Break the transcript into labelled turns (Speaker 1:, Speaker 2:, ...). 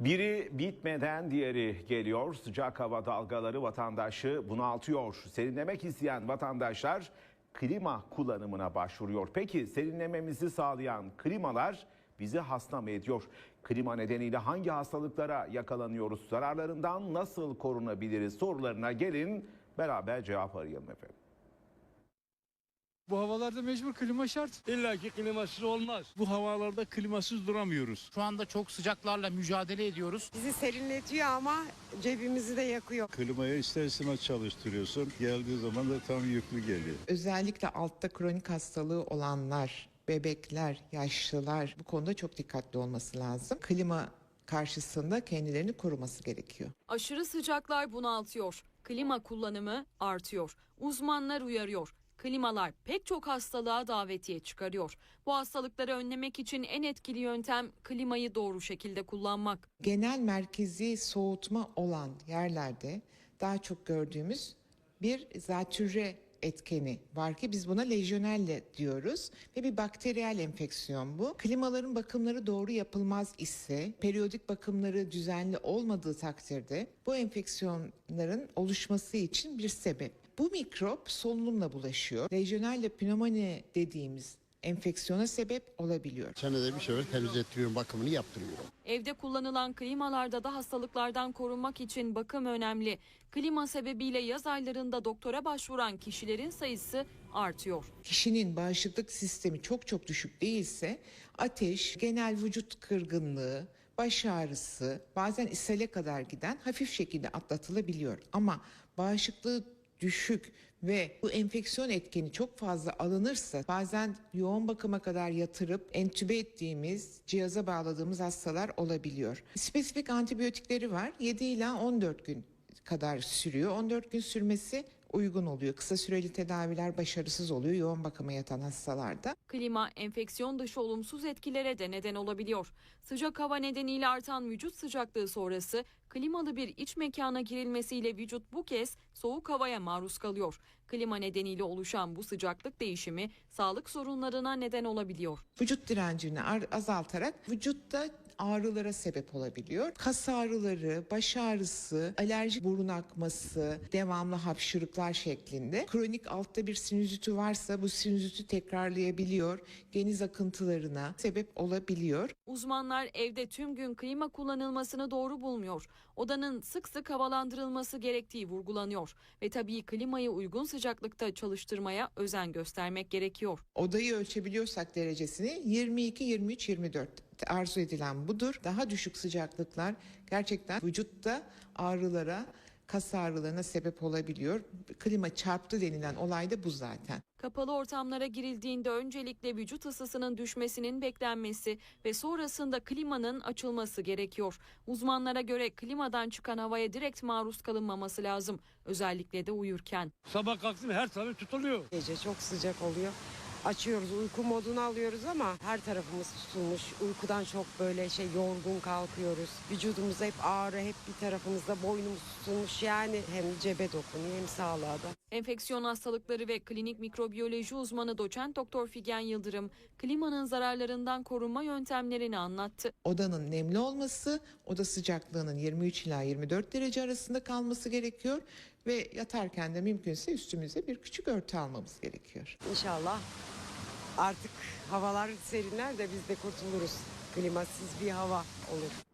Speaker 1: Biri bitmeden diğeri geliyor. Sıcak hava dalgaları vatandaşı bunaltıyor. Serinlemek isteyen vatandaşlar klima kullanımına başvuruyor. Peki serinlememizi sağlayan klimalar bizi hasta mı ediyor? Klima nedeniyle hangi hastalıklara yakalanıyoruz? Zararlarından nasıl korunabiliriz? Sorularına gelin beraber cevap arayalım efendim.
Speaker 2: Bu havalarda mecbur klima şart.
Speaker 3: İlla ki klimasız olmaz. Bu havalarda klimasız duramıyoruz.
Speaker 4: Şu anda çok sıcaklarla mücadele ediyoruz.
Speaker 5: Bizi serinletiyor ama cebimizi de yakıyor.
Speaker 6: Klimayı ister istemez çalıştırıyorsun. Geldiği zaman da tam yüklü geliyor.
Speaker 7: Özellikle altta kronik hastalığı olanlar, bebekler, yaşlılar bu konuda çok dikkatli olması lazım. Klima karşısında kendilerini koruması gerekiyor.
Speaker 8: Aşırı sıcaklar bunaltıyor. Klima kullanımı artıyor. Uzmanlar uyarıyor. Klimalar pek çok hastalığa davetiye çıkarıyor. Bu hastalıkları önlemek için en etkili yöntem klimayı doğru şekilde kullanmak.
Speaker 7: Genel merkezi soğutma olan yerlerde daha çok gördüğümüz bir zatürre etkeni var ki biz buna lejyonelle diyoruz ve bir bakteriyel enfeksiyon bu. Klimaların bakımları doğru yapılmaz ise, periyodik bakımları düzenli olmadığı takdirde bu enfeksiyonların oluşması için bir sebep. Bu mikrop solunumla bulaşıyor. Lejyonelle pnömoni dediğimiz enfeksiyona sebep olabiliyor.
Speaker 9: Senede bir sefer temizlettiriyorum, bakımını yaptırıyorum.
Speaker 8: Evde kullanılan klimalarda da hastalıklardan korunmak için bakım önemli. Klima sebebiyle yaz aylarında doktora başvuran kişilerin sayısı artıyor.
Speaker 7: kişinin bağışıklık sistemi çok çok düşük değilse ateş, genel vücut kırgınlığı, baş ağrısı, bazen ishale kadar giden hafif şekilde atlatılabiliyor. Ama bağışıklığı düşük ve bu enfeksiyon etkeni çok fazla alınırsa bazen yoğun bakıma kadar yatırıp entübe ettiğimiz, cihaza bağladığımız hastalar olabiliyor. Spesifik antibiyotikleri var. 7 ila 14 gün kadar sürüyor. 14 gün sürmesi uygun oluyor. Kısa süreli tedaviler başarısız oluyor yoğun bakıma yatan hastalarda.
Speaker 8: Klima enfeksiyon dışı olumsuz etkilere de neden olabiliyor. Sıcak hava nedeniyle artan vücut sıcaklığı sonrası klimalı bir iç mekana girilmesiyle vücut bu kez soğuk havaya maruz kalıyor. Klima nedeniyle oluşan bu sıcaklık değişimi sağlık sorunlarına neden olabiliyor.
Speaker 7: Vücut direncini ar- azaltarak vücutta ağrılara sebep olabiliyor. Kas ağrıları, baş ağrısı, alerji burun akması, devamlı hapşırıklar şeklinde. Kronik altta bir sinüzitü varsa bu sinüzitü tekrarlayabiliyor. Geniz akıntılarına sebep olabiliyor.
Speaker 8: Uzmanlar evde tüm gün klima kullanılmasını doğru bulmuyor. Odanın sık sık havalandırılması gerektiği vurgulanıyor ve tabii klimayı uygun sıcaklıkta çalıştırmaya özen göstermek gerekiyor.
Speaker 7: Odayı ölçebiliyorsak derecesini 22, 23, 24 arzu edilen budur. Daha düşük sıcaklıklar gerçekten vücutta ağrılara, kas ağrılarına sebep olabiliyor. Klima çarptı denilen olay da bu zaten.
Speaker 8: Kapalı ortamlara girildiğinde öncelikle vücut ısısının düşmesinin beklenmesi ve sonrasında klimanın açılması gerekiyor. Uzmanlara göre klimadan çıkan havaya direkt maruz kalınmaması lazım. Özellikle de uyurken.
Speaker 3: Sabah kalktım her tarafı tutuluyor.
Speaker 5: Gece çok sıcak oluyor. Açıyoruz, uyku modunu alıyoruz ama her tarafımız tutulmuş. Uykudan çok böyle şey yorgun kalkıyoruz. Vücudumuzda hep ağrı, hep bir tarafımızda boynumuz tutulmuş. Yani hem cebe dokunuyor hem sağlığa da.
Speaker 8: Enfeksiyon hastalıkları ve klinik mikrobiyoloji uzmanı doçent doktor Figen Yıldırım klimanın zararlarından korunma yöntemlerini anlattı.
Speaker 7: Odanın nemli olması, oda sıcaklığının 23 ila 24 derece arasında kalması gerekiyor ve yatarken de mümkünse üstümüze bir küçük örtü almamız gerekiyor.
Speaker 5: İnşallah artık havalar serinler de biz de kurtuluruz. Klimasız bir hava olur.